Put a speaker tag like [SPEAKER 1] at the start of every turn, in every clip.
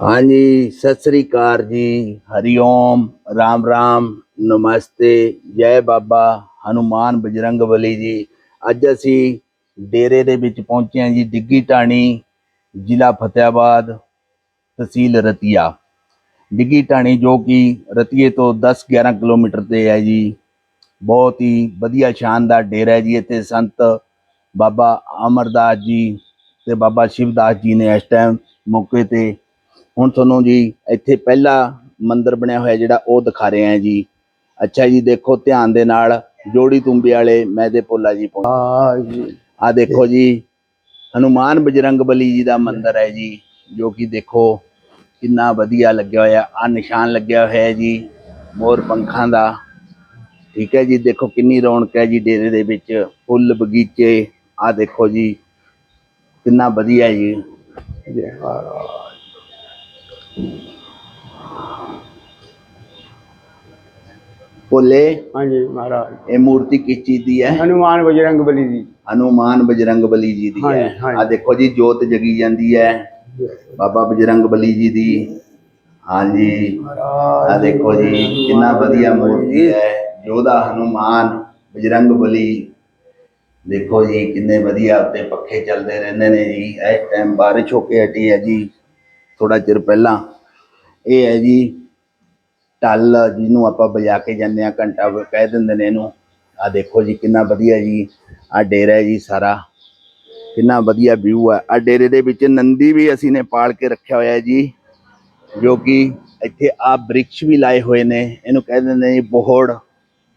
[SPEAKER 1] ਹਾਂਜੀ, ਸਤਿ ਸ੍ਰੀ ਅਕਾਲ ਜੀ। ਹਰੀ ਓਮ, ਰਾਮ ਰਾਮ, ਨਮਸਤੇ। ਜੈ ਬਾਬਾ ਹਨੂਮਾਨ ਬਜਰੰਗ ਬਲੀ ਜੀ। ਅੱਜ ਅਸੀਂ ਡੇਰੇ ਦੇ ਵਿੱਚ ਪਹੁੰਚੇ ਹਾਂ ਜੀ, ਡਿੱਗੀ ਟਾਣੀ, ਜ਼ਿਲ੍ਹਾ ਫਤਿਆਬਾਦ ਤਹਿਸੀਲ ਰਤੀਆ। ਡਿੱਗੀ ਟਾਣੀ ਜੋ ਕਿ ਰਤੀਏ ਤੋਂ 10-11 ਕਿਲੋਮੀਟਰ ਤੇ ਹੈ ਜੀ। ਬਹੁਤ ਹੀ ਵਧੀਆ ਸ਼ਾਨਦਾਰ ਡੇਰਾ ਹੈ ਜੀ। ਇੱਥੇ ਸੰਤ ਬਾਬਾ ਅਮਰਦਾਸ ਜੀ ਤੇ ਬਾਬਾ ਸ਼ਿਵਦਾਸ ਜੀ ਨੇ ਇਸ ਟਾਈਮ ਮੌਕੇ ਤੇ ਹੁਣ ਤੁਹਾਨੂੰ ਜੀ ਇੱਥੇ ਪਹਿਲਾ ਮੰਦਿਰ ਬਣਿਆ ਹੋਇਆ ਜਿਹੜਾ ਉਹ ਦਿਖਾ ਰਹੇ ਹਾਂ ਜੀ। ਅੱਛਾ ਜੀ ਦੇਖੋ ਧਿਆਨ ਦੇ ਨਾਲ ਜੋੜੀ ਤੁੰਬੇ ਵਾਲੇ ਮੈਦੇ ਪੋਲਾ ਜੀ ਆ ਦੇਖੋ ਜੀ ਹਨੂਮਾਨ ਬਜਰੰਗ ਬਲੀ ਜੀ ਦਾ ਮੰਦਿਰ ਹੈ ਜੀ ਜੋ ਕਿ ਦੇਖੋ ਕਿੰਨਾ ਵਧੀਆ ਲੱਗਿਆ ਹੋਇਆ ਆ ਨਿਸ਼ਾਨ ਲੱਗਿਆ ਹੋਇਆ ਹੈ ਜੀ ਮੋਰ ਪੰਖਾਂ ਦਾ। ਠੀਕ ਹੈ ਜੀ ਦੇਖੋ ਕਿੰਨੀ ਰੌਣਕ ਹੈ ਜੀ ਡੇਰੇ ਦੇ ਵਿੱਚ ਫੁੱਲ ਬਗੀਚੇ ਆ ਦੇਖੋ ਜੀ ਕਿੰਨਾ ਵਧੀਆ ਹੈ ਜੀ ਭੋਲੇ
[SPEAKER 2] ਹਾਂਜੀ ਮਹਾਰਾਜ।
[SPEAKER 1] ਇਹ ਮੂਰਤੀ ਕਿਸ ਚੀਜ਼ ਦੀ ਹੈ?
[SPEAKER 2] ਹਨੂਮਾਨ ਬਜਰੰਗ ਬਲੀ ਦੀ।
[SPEAKER 1] ਹਨੂਮਾਨ ਬਜਰੰਗ ਬਲੀ ਜੀ ਦੀ ਹੈ।
[SPEAKER 2] ਹਾਂਜੀ।
[SPEAKER 1] ਆ ਦੇਖੋ ਜੀ ਜੋਤ ਜਗੀ ਜਾਂਦੀ ਹੈ। ਬਾਬਾ ਬਜਰੰਗ ਬਲੀ ਜੀ ਦੀ। ਹਾਂਜੀ। ਆ ਦੇਖੋ ਜੀ ਕਿੰਨਾ ਵਧੀਆ ਮੂਰਤੀ ਹੈ। ਜੋਧਾ ਹਨੂਮਾਨ ਬਜਰੰਗ ਬਲੀ ਦੇਖੋ ਜੀ ਕਿੰਨੇ ਵਧੀਆ ਉੱਤੇ ਪੱਖੇ ਚੱਲਦੇ ਰਹਿੰਦੇ ਨੇ ਜੀ। ਇਸ ਟਾਈਮ ਬਾਰਿਸ਼ ਹੋ ਕੇ ਹਟੀ ਹੈ ਜੀ। ਥੋੜਾ ਚਿਰ ਪਹਿਲਾਂ ਇਹ ਹੈ ਜੀ ਟੱਲ ਜਿਹਨੂੰ ਆਪਾਂ ਵਜਾ ਕੇ ਜਾਂਦੇ ਆ ਘੰਟਾ ਕਹਿ ਦਿੰਦੇ ਨੇ ਇਹਨੂੰ। ਆ ਦੇਖੋ ਜੀ ਕਿੰਨਾ ਵਧੀਆ ਜੀ ਆ ਡੇਰਾ ਹੈ ਜੀ ਸਾਰਾ। ਕਿੰਨਾ ਵਧੀਆ ਵਿਊ ਹੈ ਆ ਡੇਰੇ ਦੇ ਵਿੱਚ ਨੰਦੀ ਵੀ ਅਸੀਂ ਨੇ ਪਾਲ ਕੇ ਰੱਖਿਆ ਹੋਇਆ ਹੈ ਜੀ, ਜੋ ਕਿ ਇੱਥੇ ਆ ਬ੍ਰਿਕਸ਼ ਵੀ ਲਾਏ ਹੋਏ ਨੇ। ਇਹਨੂੰ ਕਹਿ ਦਿੰਦੇ ਨੇ ਜੀ ਬੋਹੜ,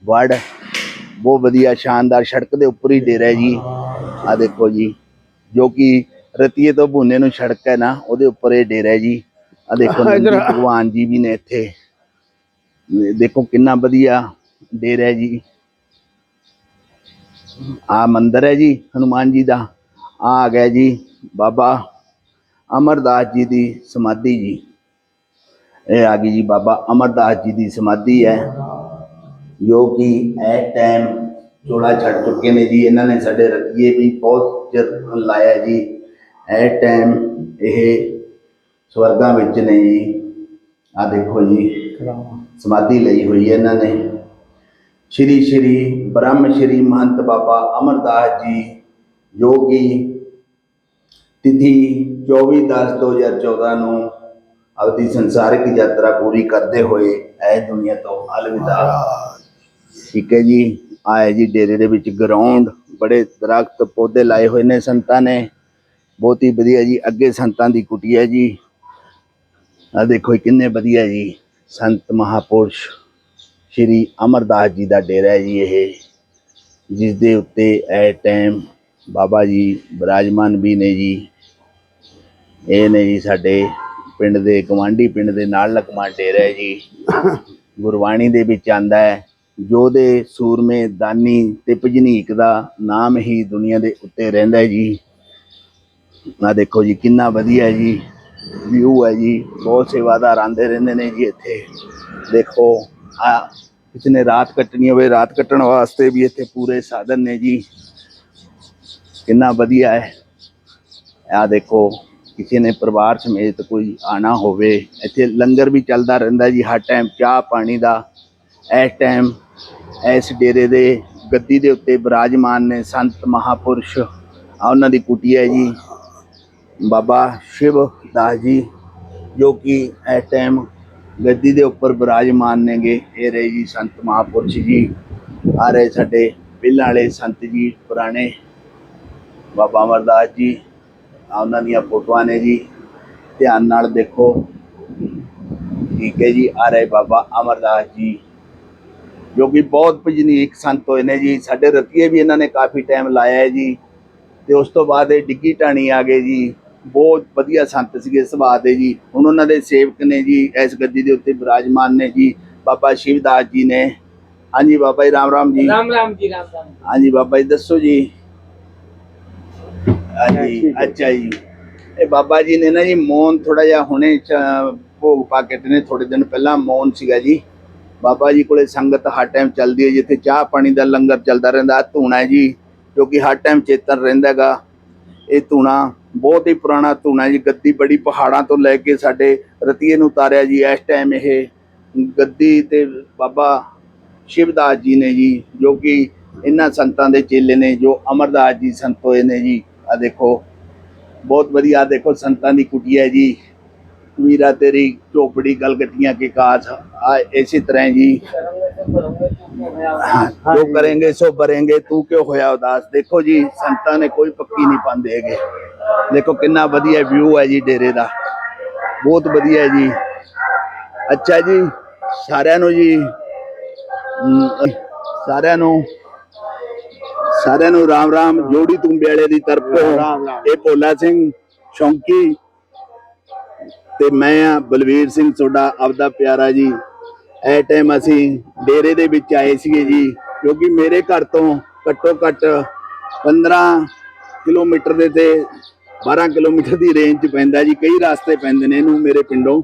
[SPEAKER 1] ਵੜ। ਬਹੁਤ ਵਧੀਆ, ਸ਼ਾਨਦਾਰ ਸੜਕ ਦੇ ਉੱਪਰ ਹੀ ਡੇਰਾ ਹੈ ਜੀ। ਆ ਦੇਖੋ ਜੀ, ਜੋ ਕਿ ਰਤੀਏ ਤੋਂ ਭੂਨੇ ਨੂੰ ਸੜਕ ਹੈ ਨਾ ਉਹਦੇ ਉੱਪਰ ਇਹ ਡੇਰਾ ਹੈ ਜੀ। ਆ ਦੇਖੋ ਨੰਦੀ। ਭਗਵਾਨ ਜੀ ਵੀ ਨੇ ਇੱਥੇ। ਦੇਖੋ ਕਿੰਨਾ ਵਧੀਆ ਡੇਰਾ ਹੈ ਜੀ। ਆ ਮੰਦਿਰ ਹੈ ਜੀ ਹਨੂਮਾਨ ਜੀ ਦਾ। ਆ ਆ ਗਿਆ ਜੀ ਬਾਬਾ ਅਮਰਦਾਸ ਜੀ ਦੀ ਸਮਾਧੀ ਜੀ। ਇਹ ਆ ਗਈ ਜੀ ਬਾਬਾ ਅਮਰਦਾਸ ਜੀ ਦੀ ਸਮਾਧੀ ਹੈ। ਜੋ ਕਿ ਇਸ ਟਾਈਮ ਚੋਲਾ ਛੱਡ ਚੁੱਕੇ ਨੇ ਜੀ। ਇਹਨਾਂ ਨੇ ਸਾਡੇ ਰਤੀਏ ਵੀ ਬਹੁਤ ਚਿਰ ਲਾਇਆ ਜੀ। ਇਸ ਟਾਈਮ ਇਹ ਸਵਰਗਾਂ ਵਿੱਚ ਨੇ ਜੀ ਆ ਦੇਖੋ ਜੀ, ਸਮਾਧੀ ਲਈ ਹੋਈ ਹੈ ਇਹਨਾਂ ਨੇ। ਸ਼੍ਰੀ ਸ਼੍ਰੀ ਬ੍ਰਹਮ ਸ਼੍ਰੀ ਮਹੰਤ ਬਾਬਾ ਅਮਰਦਾਸ ਜੀ ਜੋ ਕਿ ਤਿਥੀ 24/10/2014 ਨੂੰ ਆਪਦੀ ਸੰਸਾਰਿਕ ਯਾਤਰਾ ਪੂਰੀ ਕਰਦੇ ਹੋਏ ਇਹ ਦੁਨੀਆ ਤੋਂ ਅਲਵਿਦਾ। ਠੀਕ ਹੈ ਜੀ, ਆਏ ਜੀ ਡੇਰੇ ਦੇ ਵਿੱਚ ਗਰਾਊਂਡ ਬੜੇ ਦਰਖਤ ਪੌਦੇ ਲਾਏ ਹੋਏ ਨੇ ਸੰਤਾਂ ਨੇ। ਬਹੁਤ ਹੀ ਵਧੀਆ ਜੀ, ਅੱਗੇ ਸੰਤਾਂ ਦੀ ਕੁਟੀ ਹੈ ਜੀ। ਆ ਦੇਖੋ ਕਿੰਨੇ ਵਧੀਆ ਜੀ, ਸੰਤ ਮਹਾਪੁਰਸ਼ ਸ਼੍ਰੀ ਅਮਰਦਾਸ ਜੀ ਦਾ ਡੇਰਾ ਹੈ ਜੀ ਇਹ, ਜਿਸ ਦੇ ਉੱਤੇ ਇਹ ਟਾਈਮ ਬਾਬਾ ਜੀ ਬਿਰਾਜਮਾਨ ਵੀ ਨੇ ਜੀ। ਇਹ ਨੇ ਜੀ ਸਾਡੇ ਪਿੰਡ ਦੇ ਗਵਾਂਢੀ ਪਿੰਡ ਦੇ ਨਾਲ ਲਕਮਾ ਡੇਰਾ ਹੈ ਜੀ। ਗੁਰਬਾਣੀ ਦੇ ਵਿੱਚ ਆਂਦਾ ਹੈ, ਜੋ ਦੇ ਸੂਰਮੇ ਦਾਨੀ ਤੇ ਭਜਨੀਕ ਦਾ ਨਾਮ ਹੀ ਦੁਨੀਆ ਦੇ ਉੱਤੇ ਰਹਿੰਦਾ ਹੈ ਜੀ। ਆ ਦੇਖੋ ਜੀ, ਕਿੰਨਾ ਵਧੀਆ ਜੀ ਵਿਊ ਹੈ ਜੀ। ਬਹੁਤ ਸੇਵਾਦਾਰ ਆਂਦੇ ਰਹਿੰਦੇ ਨੇ ਜੀ ਇੱਥੇ। ਦੇਖੋ, ਆ ਕਿਸੇ ਨੇ ਰਾਤ ਕੱਟਣੀ ਹੋਵੇ, ਰਾਤ ਕੱਟਣ ਵਾਸਤੇ ਵੀ ਇੱਥੇ ਪੂਰੇ ਸਾਧਨ ਨੇ ਜੀ। ਕਿੰਨਾ ਵਧੀਆ ਹੈ। ਆ ਦੇਖੋ, ਕਿਸੇ ਨੇ ਪਰਿਵਾਰ ਸਮੇਤ ਕੋਈ ਆਣਾ ਹੋਵੇ, ਇੱਥੇ ਲੰਗਰ ਵੀ ਚੱਲਦਾ ਰਹਿੰਦਾ ਜੀ ਹਰ ਟਾਈਮ ਚਾਹ ਪਾਣੀ ਦਾ। ਇਸ ਟਾਈਮ ਇਸ ਡੇਰੇ ਦੇ ਗੱਦੀ ਦੇ ਉੱਤੇ ਬਿਰਾਜਮਾਨ ਨੇ ਸੰਤ ਮਹਾਪੁਰਸ਼। ਆ ਉਹਨਾਂ ਦੀ ਕੁਟੀ ਹੈ ਜੀ। ਬਾਬਾ ਸ਼ਿਵ ਦਾਸ ਜੀ, ਜੋ ਕਿ ਇਸ ਟਾਈਮ ਗੱਦੀ ਦੇ ਉੱਪਰ ਬਿਰਾਜਮਾਨ ਨੇਗੇ। ਇਹ ਰਹੇ ਜੀ ਸੰਤ ਮਹਾਪੁਰਸ਼ ਜੀ, ਆ ਰਹੇ ਸਾਡੇ ਪਹਿਲਾਂ ਵਾਲੇ ਸੰਤ ਜੀ ਪੁਰਾਣੇ ਬਾਬਾ ਅਮਰਦਾਸ ਜੀ, ਆ ਉਹਨਾਂ ਦੀਆਂ ਫੋਟੋਆਂ ਨੇ ਜੀ। ਧਿਆਨ ਨਾਲ ਦੇਖੋ। ਠੀਕ ਹੈ ਜੀ, ਆ ਰਹੇ ਬਾਬਾ ਅਮਰਦਾਸ ਜੀ, ਜੋ ਕਿ ਬਹੁਤ ਭਜਨੀਕ ਸੰਤ ਹੋਏ ਨੇ ਜੀ। ਸਾਡੇ ਰਤੀਏ ਵੀ ਇਹਨਾਂ ਨੇ ਕਾਫੀ ਟਾਈਮ ਲਾਇਆ ਹੈ ਜੀ। ਤੇ ਉਸ ਤੋਂ ਬਾਅਦ ਇਹ ਡਿੱਗੀ ਟਾਣੀ ਆ ਗਏ ਜੀ। ਬਹੁਤ ਵਧੀਆ ਸੰਤ ਸੀਗੇ ਸੁਭਾਅ ਦੇ ਜੀ। ਹੁਣ ਉਹਨਾਂ ਦੇ ਸੇਵਕ ਨੇ ਜੀ ਇਸ ਗੱਦੀ ਦੇ ਉੱਤੇ ਬਿਰਾਜਮਾਨ ਨੇ ਜੀ। ਬਾਬਾ ਸ਼ਿਵਦਾਸ ਜੀ ਨੇ। ਹਾਂਜੀ ਬਾਬਾ ਜੀ ਰਾਮ ਰਾਮ ਜੀ।
[SPEAKER 3] ਰਾਮ ਰਾਮ ਜੀ ਰਾਮ ਰਾਮ
[SPEAKER 1] ਹਾਂਜੀ ਬਾਬਾ ਜੀ ਦੱਸੋ ਜੀ। ਹਾਂਜੀ ਅੱਛਾ ਜੀ। ਇਹ ਬਾਬਾ ਜੀ ਨੇ ਨਾ ਜੀ ਮੌਨ ਥੋੜਾ ਜਿਹਾ ਹੁਣੇ ਭੋਗ ਪਾ ਕੇ ਨੇ ਥੋੜੇ ਦਿਨ ਪਹਿਲਾਂ ਮੌਨ ਸੀਗਾ ਜੀ। ਬਾਬਾ ਜੀ ਕੋਲੇ ਸੰਗਤ ਹਰ ਟਾਈਮ ਚੱਲਦੀ ਹੈ ਜਿੱਥੇ ਚਾਹ ਪਾਣੀ ਦਾ ਲੰਗਰ ਚੱਲਦਾ ਰਹਿੰਦਾ ਧੂਣਾ ਜੀ ਕਿਉਂਕਿ ਹਰ ਟਾਈਮ ਚੇਤਨ ਰਹਿੰਦਾਗਾ ਇਹ ਧੂਣਾ ਬਹੁਤ ਹੀ ਪੁਰਾਣਾ ਧੂਣਾ ਜੀ, ਗੱਦੀ ਬੜੀ ਪਹਾੜਾਂ ਤੋਂ ਲੈ ਕੇ ਸਾਡੇ ਰਤੀਏ ਨੂੰ ਉਤਾਰਿਆ ਜੀ, ਇਸ ਟਾਈਮ ਇਹ ਗੱਦੀ ਤੇ ਬਾਬਾ ਸ਼ਿਵਦਾਸ ਜੀ ਨੇ ਜੀ, ਜੋ ਕਿ ਇਹਨਾਂ ਸੰਤਾਂ ਦੇ ਚੇਲੇ ਨੇ, ਜੋ ਅਮਰਦਾਸ ਜੀ ਸੰਤ ਹੋਏ ਨੇ ਜੀ। ਆ ਦੇਖੋ, ਬਹੁਤ ਵਧੀਆ ਦੇਖੋ, ਸੰਤਾਂ ਦੀ ਕੁਟੀਆ ਜੀ। वीरा तेरी चोपड़ी कलकटिया के काज ऐसी तरह जी ਜੋ ਕਰਾਂਗੇ ਸੋ ਬਰੇਂਗੇ ਤੂੰ ਕਿਉਂ ਹੋਇਆ ਉਦਾਸ? ਦੇਖੋ ਜੀ ਸੰਤਾਂ ਨੇ ਕੋਈ ਪੱਕੀ ਨਹੀਂ ਪਾਉਂਦੇ ਹੈਗੇ। ਦੇਖੋ ਕਿੰਨਾ ਵਧੀਆ ਵਿਊ ਹੈ ਜੀ ਡੇਰੇ ਦਾ। ਬਹੁਤ ਵਧੀਆ ਜੀ। ਅੱਛਾ ਜੀ ਸਾਰਿਆਂ ਨੂੰ ਜੀ ਸਾਰਿਆਂ ਨੂੰ ਸਾਰਿਆਂ ਨੂੰ ਰਾਮ ਰਾਮ ਜੋੜੀ ਤੁੰਬੇ ਵਾਲੇ ਦੀ ਤਰਫੋਂ। ਇਹ ਭੋਲਾ ਸਿੰਘ ਸ਼ੌਂਕੀ ਤੇ ਮੈਂ ਆ ਬਲਵੀਰ ਸਿੰਘ, ਤੁਹਾਡਾ ਆਪਦਾ ਪਿਆਰਾ ਜੀ। ਐ ਟਾਈਮ ਅਸੀਂ ਡੇਰੇ ਦੇ ਵਿੱਚ ਆਏ ਸੀਗੇ ਜੀ, ਕਿਉਂਕਿ ਮੇਰੇ ਘਰ ਤੋਂ ਘੱਟੋ ਘੱਟ 15 ਕਿਲੋਮੀਟਰ ਦੇ ਤੇ 12 ਕਿਲੋਮੀਟਰ ਦੀ ਰੇਂਜ 'ਚ ਪੈਂਦਾ ਜੀ, ਕਈ ਰਸਤੇ ਪੈਂਦੇ ਨੇ ਇਹਨੂੰ ਮੇਰੇ ਪਿੰਡੋਂ।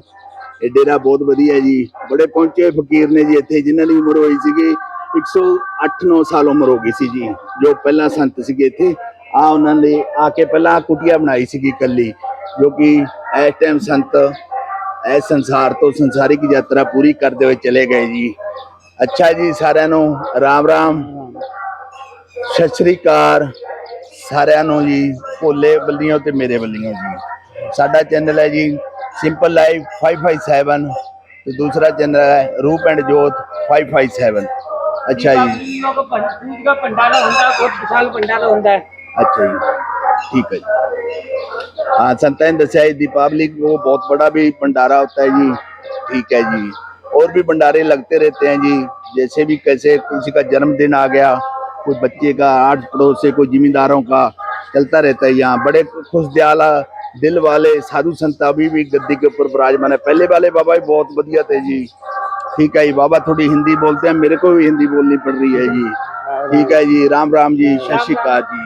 [SPEAKER 1] ਇਹ ਡੇਰਾ ਬਹੁਤ ਵਧੀਆ ਜੀ, ਬੜੇ ਪਹੁੰਚੇ ਹੋਏ ਫਕੀਰ ਨੇ ਜੀ ਇੱਥੇ, ਜਿਨ੍ਹਾਂ ਦੀ ਉਮਰ ਹੋਈ ਸੀਗੀ 108-9 ਸਾਲ ਉਮਰ ਹੋ ਗਈ ਸੀ ਜੀ, ਜੋ ਪਹਿਲਾਂ ਸੰਤ ਸੀਗੇ ਇੱਥੇ। ਆ ਉਹਨਾਂ ਨੇ ਆ ਕੇ ਪਹਿਲਾਂ ਆਹ ਕੁਟੀਆ ਬਣਾਈ ਸੀਗੀ ਕੱਲੀ ਜੋ ਕਿ ਇਸ ਟਾਈਮ ਸੰਤ ਇਸ ਸੰਸਾਰ ਤੋਂ ਸੰਸਾਰਿਕ ਯਾਤਰਾ ਪੂਰੀ ਕਰਦੇ ਹੋਏ ਚਲੇ ਗਏ ਜੀ। ਅੱਛਾ ਜੀ ਸਾਰਿਆਂ ਨੂੰ ਰਾਮ ਰਾਮ। ਸਤਿ ਸ੍ਰੀ ਅਕਾਲ। ਸਾਰਿਆਂ ਨੂੰ ਜੀ ਭੋਲੇ ਬੱਲੀਆਂ ਤੇ ਮੇਰੇ ਬੱਲੀਆਂ ਜੀ। ਸਾਡਾ ਚੈਨਲ ਹੈ ਜੀ ਸਿੰਪਲ ਲਾਈਫ 557 ਤੇ ਦੂਸਰਾ ਚੈਨਲ ਹੈ ਰੂਪ ਐਂਡ ਜੋਤ 557 ਅੱਛਾ ਜੀ।
[SPEAKER 3] ਪੂਜਾ ਪੰਡਾਲਾ ਹੁੰਦਾ ਬਹੁਤ ਵਿਸ਼ਾਲ ਪੰਡਾਲਾ ਹੁੰਦਾ। ਹੈ
[SPEAKER 1] ਅੱਛਾ ਜੀ। ठीक है जी। हाँ संता ने दसिया है, दीपावली को बहुत बड़ा भी भंडारा होता है जी। ठीक है जी। और भी भंडारे लगते रहते हैं जी। जैसे भी कैसे किसी का जन्मदिन आ गया कोई बच्चे का आठ पड़ोस से कोई जिम्मेदारों का चलता रहता है यहाँ। बड़े खुश दयाल दिल वाले साधु संत अभी भी गद्दी के ऊपर विराजमान है। पहले वाले बाबा भी बहुत बढ़िया थे जी। ठीक है जी बाबा थोड़ी हिंदी बोलते हैं मेरे को भी हिंदी बोलनी पड़ रही है जी। ठीक है जी राम राम जी सत श्रीकाल जी।